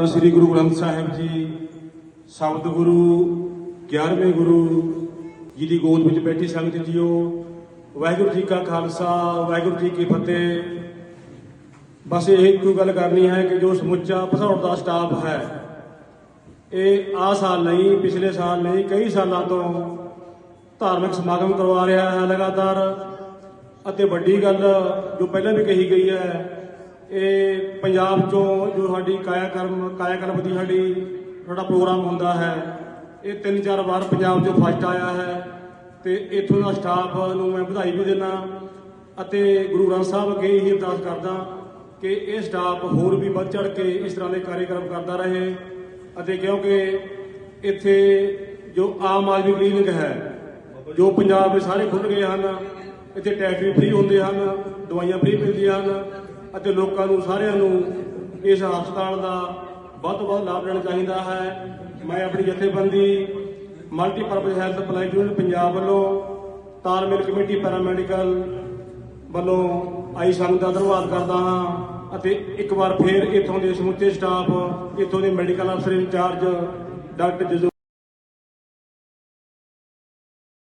ਧੰਨ ਸ੍ਰੀ ਗੁਰੂ ਗ੍ਰੰਥ ਸਾਹਿਬ ਜੀ ਸ਼ਬਦ ਗੁਰੂ 11ਵੇਂ ਗੁਰੂ ਜੀ ਦੀ ਗੋਦ ਵਿੱਚ ਬੈਠੀ ਸੰਗਤ ਜੀਓ, ਵਾਹਿਗੁਰੂ ਜੀ ਕਾ ਖਾਲਸਾ, ਵਾਹਿਗੁਰੂ ਜੀ ਕੀ ਫਤਿਹ। ਬਸ ਇਹ ਇੱਕੋ ਗੱਲ ਕਰਨੀ ਹੈ ਕਿ ਜੋ ਸਮੁੱਚਾ ਭਸੌੜ ਦਾ ਸਟਾਫ ਹੈ, ਇਹ ਆ ਸਾਲ ਨਹੀਂ, ਪਿਛਲੇ ਸਾਲ ਨਹੀਂ, ਕਈ ਸਾਲਾਂ ਤੋਂ ਧਾਰਮਿਕ ਸਮਾਗਮ ਕਰਵਾ ਰਿਹਾ ਹੈ ਲਗਾਤਾਰ। ਅਤੇ ਵੱਡੀ ਗੱਲ ਜੋ ਪਹਿਲਾਂ ਵੀ ਕਹੀ ਗਈ ਹੈ ਇਹ ਪੰਜਾਬ ਚੋਂ ਜੋ ਸਾਡੀ ਕਾਇਆ ਕਰਮ, ਕਾਇਆ ਕਲਪ ਦੀ ਸਾਡੀ ਸਾਡਾ ਪ੍ਰੋਗਰਾਮ ਹੁੰਦਾ ਹੈ, ਇਹ ਤਿੰਨ ਚਾਰ ਵਾਰ ਪੰਜਾਬ ਚੋਂ ਫਸਟ ਆਇਆ ਹੈ ਤੇ ਇੱਥੋਂ ਦਾ ਸਟਾਫ ਨੂੰ ਮੈਂ ਵਧਾਈ ਵੀ ਦਿੰਦਾ ਅਤੇ ਗੁਰੂ ਗ੍ਰੰਥ ਸਾਹਿਬ ਅੱਗੇ ਇਹ ਅਰਦਾਸ ਕਰਦਾ ਕਿ ਇਹ ਸਟਾਫ ਹੋਰ ਵੀ ਵੱਧ ਚੜ ਕੇ ਇਸ ਤਰ੍ਹਾਂ ਦੇ ਕਾਰਜਕ੍ਰਮ ਕਰਦਾ ਰਹੇ ਅਤੇ ਕਿਉਂਕਿ ਇੱਥੇ ਜੋ ਆਮ ਆਦਮੀ ਕਲੀਨਿਕ ਹੈ, ਜੋ ਪੰਜਾਬ ਦੇ ਸਾਰੇ ਖੁੱਲ ਗਏ ਹਨ, ਇੱਥੇ ਟੈਕਸ ਵੀ ਫ੍ਰੀ ਹੁੰਦੇ ਹਨ, ਦਵਾਈਆਂ ਫ੍ਰੀ ਮਿਲਦੀਆਂ ਹਨ ਅਤੇ ਲੋਕਾਂ ਨੂੰ ਸਾਰਿਆਂ ਨੂੰ ਇਸ ਹਸਪਤਾਲ ਦਾ ਵੱਧ ਤੋਂ ਵੱਧ ਲਾਭ ਲੈਣਾ ਚਾਹੀਦਾ ਹੈ। ਮੈਂ ਆਪਣੀ ਜਥੇਬੰਦੀ ਮਲਟੀਪਰਪਸ ਹੈਲਥ ਪਲਾਈ ਯੂਨਿਟ ਪੰਜਾਬ ਵੱਲੋਂ ਤਾਲਮੇਲ ਕਮੇਟੀ ਪੈਰਾਮੈਡੀਕਲ ਵੱਲੋਂ ਆਈ ਸੰਗਤ ਦਾ ਧੰਨਵਾਦ ਕਰਦਾ ਹਾਂ ਅਤੇ ਇੱਕ ਵਾਰ ਫੇਰ ਇੱਥੋਂ ਦੇ ਸਮੁੱਚੇ ਸਟਾਫ ਇੱਥੋਂ ਦੇ ਮੈਡੀਕਲ ਅਫਸਰ ਇੰਚਾਰਜ ਡਾਕਟਰ ਜਜ਼ੂ